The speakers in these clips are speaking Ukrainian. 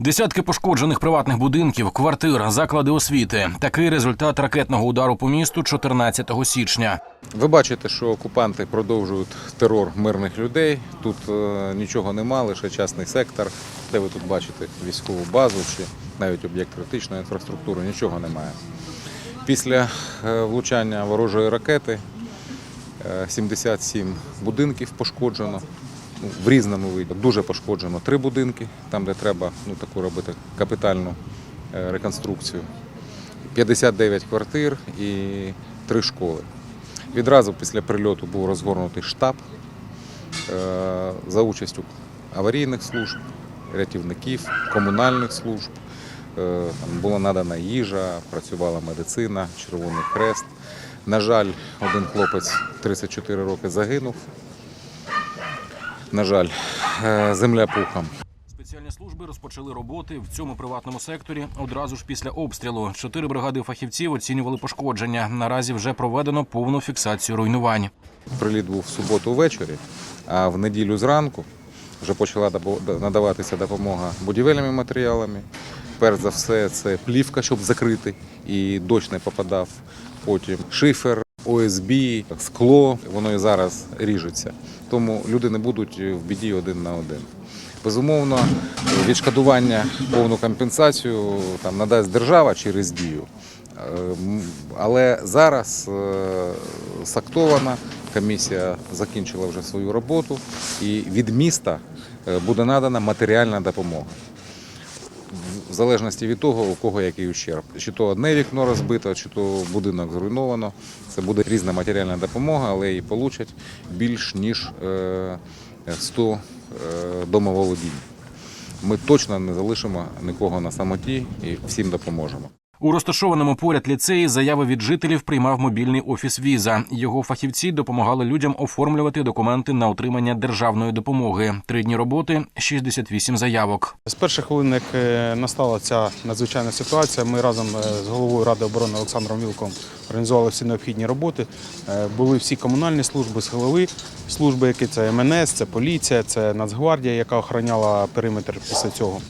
Десятки пошкоджених приватних будинків, квартир, заклади освіти. Такий результат ракетного удару по місту 14 січня. Ви бачите, що окупанти продовжують терор мирних людей. Тут е, нічого нема, лише частний сектор, де ви тут бачите військову базу чи навіть об'єкт критичної інфраструктури, нічого немає. Після е, влучання ворожої ракети е, 77 будинків пошкоджено. В різному виді. Дуже пошкоджено три будинки, там, де треба ну, таку робити капітальну е, реконструкцію. 59 квартир і три школи. Відразу після прильоту був розгорнутий штаб е, за участю аварійних служб, рятівників, комунальних служб. Е, Там була надана їжа, працювала медицина, Червоний Хрест. На жаль, один хлопець 34 роки загинув. На жаль, е, земля пухом. Спеціальні служби розпочали роботи в цьому приватному секторі одразу ж після обстрілу. Чотири бригади фахівців оцінювали пошкодження. Наразі вже проведено повну фіксацію руйнувань. Приліт був в суботу ввечері, а в неділю зранку вже почала надаватися допомога будівельними матеріалами. Перш за все, це плівка, щоб закрити, і дощ не попадав. Потім шифер, ОСБ, скло, воно і зараз ріжеться. Тому люди не будуть в біді один на один. Безумовно, відшкодування, повну компенсацію там надасть держава через дію. Е, Але зараз е, сактована, комісія закінчила вже свою роботу, і від міста е, буде надана матеріальна допомога. В залежності від того, у кого який ущерб. Чи то одне вікно розбито, чи то будинок зруйновано. Це буде різна матеріальна допомога, але її получать більш ніж е, 100 е, домоволодінь. Ми точно не залишимо нікого на самоті і всім допоможемо. У розташованому поряд ліцеї заяви від жителів приймав мобільний офіс Віза. Його фахівці допомагали людям оформлювати документи на отримання державної допомоги. Три дні роботи, 68 заявок. З перших хвилин, як е, настала ця надзвичайна ситуація, ми разом е, з головою Ради оборони Олександром Вілком організували всі необхідні роботи. Е, Були всі комунальні служби, силові служби, які це МНС, це поліція, це Нацгвардія, яка охороняла периметр після цього.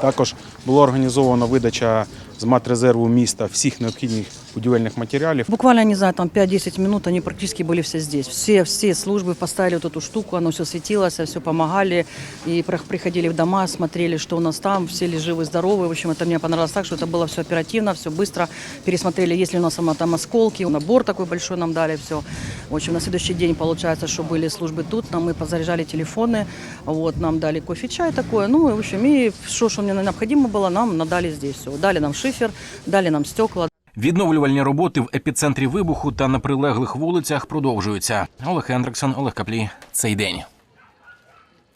Також була організована видача з матрезерву міста всіх необхідних будівельних матеріалів. Буквально, не знаю, там 5-10 минут они практически были все здесь. Все, все службы поставили вот эту штуку, оно все светилось, все помогали. И про- приходили в дома, смотрели, что у нас там, все ли живы, здоровы. В общем, это мне понравилось так, что это было все оперативно, все быстро. Пересмотрели, есть ли у нас сама там осколки. Набор такой большой нам дали, все. В общем, на следующий день получается, что были службы тут, нам мы позаряжали телефоны, вот, нам дали кофе, чай такое. Ну, и, в общем, и что, что мне необходимо было, нам надали здесь все. Дали нам шифер, дали нам стекла, Відновлювальні роботи в епіцентрі вибуху та на прилеглих вулицях продовжуються. Олег Ендриксон, Олег Каплі. Цей день.